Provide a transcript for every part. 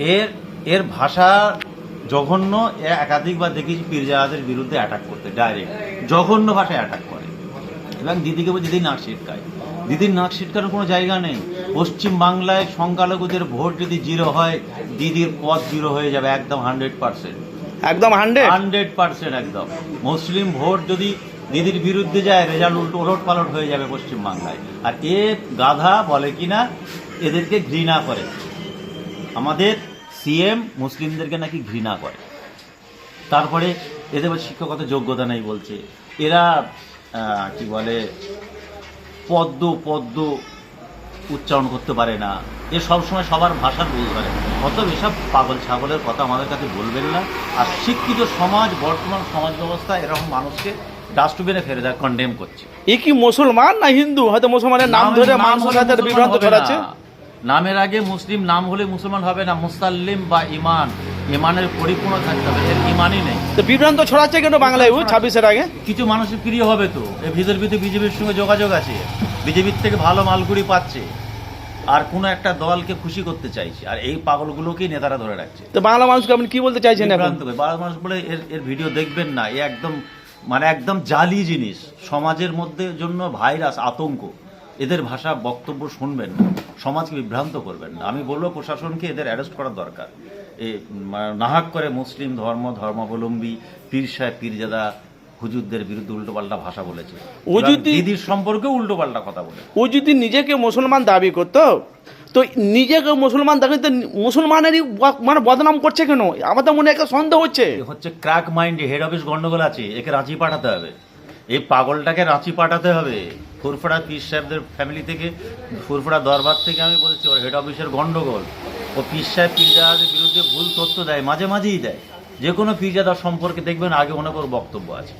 এর এর ভাষা জঘন্য এ একাধিকবার দেখেছি পীরজাহাদের বিরুদ্ধে অ্যাটাক করতে ডাইরেক্ট জঘন্য ভাষায় অ্যাটাক করে। এবং দিদিকে বলে দিদি নাক ছিটকায়। দিদির নাক ছিটকানোর কোনো জায়গা নেই। পশ্চিম বাংলায় সংখ্যালঘুদের ভোট যদি জিরো হয় দিদির পথ জিরো হয়ে যাবে একদম হান্ড্রেড পার্সেন্ট একদম হান্ড্রেড হান্ড্রেড পার্সেন্ট একদম। মুসলিম ভোট যদি দিদির বিরুদ্ধে যায় রেজাল্ট উল্টো ওলট পালট হয়ে যাবে পশ্চিম বাংলায়। আর এ গাধা বলে কিনা এদেরকে ঘৃণা করে। আমাদের সিএম মুসলিমদেরকে নাকি ঘৃণা করে। তারপরে এদের শিক্ষকতা যোগ্যতা নেই বলছে। এরা কি বলে পদ্ম পদ্ম উচ্চারণ করতে পারে না। এ সবসময় সবার ভাষার ভুল করে অত এসব পাগল ছাগলের কথা আমাদের কাছে বলবেন না। আর শিক্ষিত সমাজ বর্তমান সমাজ ব্যবস্থা এরকম মানুষকে ডাস্টবিনে ফেলে দেয় কন্ডেম করছে। এ কি মুসলমান না হিন্দু? হয়তো মুসলমানের নাম ধরে নাম মানুষ হলে তাদের মুসলমান বিভ্রান্ত না। নামের আগে মুসলিম নাম হলে মুসলমান হবে না মুসাল্লিম বা ইমান ইমানের পরিপূর্ণ থাকতে হবে এর ইমানই নেই। তো বিভ্রান্ত ছড়াচ্ছে কেন বাংলায় ছাব্বিশের আগে? কিছু মানুষের প্রিয় হবে তো এর ভিতর ভিতরে বিজেপির সঙ্গে যোগাযোগ আছে। বিজেপির থেকে ভালো মালগুড়ি পাচ্ছে। আর কোনো একটা দলকে খুশি করতে চাইছে আর এই পাগলগুলোকেই নেতারা ধরে রাখছে। তো বাংলা মানুষকে আপনি কি বলতে চাইছেন। বাংলা মানুষ বলে এর এর ভিডিও দেখবেন না এ একদম মানে একদম জালি জিনিস। সমাজের মধ্যে জন্য ভাইরাস আতঙ্ক। এদের ভাষা বক্তব্য শুনবেন না সমাজকে বিভ্রান্ত করবেন না। আমি বলব প্রশাসনকে এদের অ্যারেস্ট করার দরকার। এ নাহাক করে মুসলিম ধর্ম ধর্মাবলম্বী পীর সাহেব পীরজাদা হুজুরদের বিরুদ্ধে উল্টোপাল্টা ভাষা বলেছে। ও যদি- দিদির সম্পর্কে উল্টোপাল্টা কথা বলে। ও যদি নিজেকে মুসলমান দাবি করতো তো নিজেকে মুসলমান দাবি তো মুসলমানেরই মানে বদনাম করছে কেন? আমার তো মনে একটা সন্দেহ হচ্ছে। হচ্ছে ক্র্যাক মাইন্ডে হেড অফিস গন্ডগোল আছে একে রাঁচি পাঠাতে হবে। এই পাগলটাকে রাঁচি পাঠাতে হবে। ফুরফুরা পীর সাহেবদের ফ্যামিলি থেকে, ফুরফুরা দরবার থেকে আমি বলছি, ওর হেড অফিসের গণ্ডগোল ও পীর সাহেব পীরজাদাদের বিরুদ্ধে ভুল তথ্য দেয়, মাঝে মাঝেই দেয়। যে কোনো পীরজাদার সম্পর্কে দেখবেন, আগে অনেক ওর বক্তব্য আছে।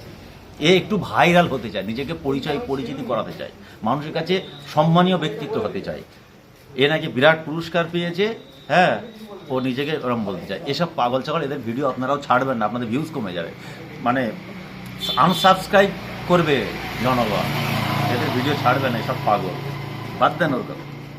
এ একটু ভাইরাল হতে চায়, নিজেকে পরিচয়, পরিচিতি করাতে চায়, মানুষের কাছে সম্মানীয় ব্যক্তিত্ব হতে চায়। এ নাকি বিরাট পুরস্কার পেয়েছে হ্যাঁ ও নিজেকে ওরম বলতে চায়। এসব পাগল ছাগল, এদের ভিডিও আপনারাও ছাড়বেন না, আপনাদের ভিউজ কমে যাবে। মানে আনসাবস্ক্রাইব করবে জনগণ। এদের ভিডিও ছাড়বে না এসব পাগল। বাদ দেন ওর কথা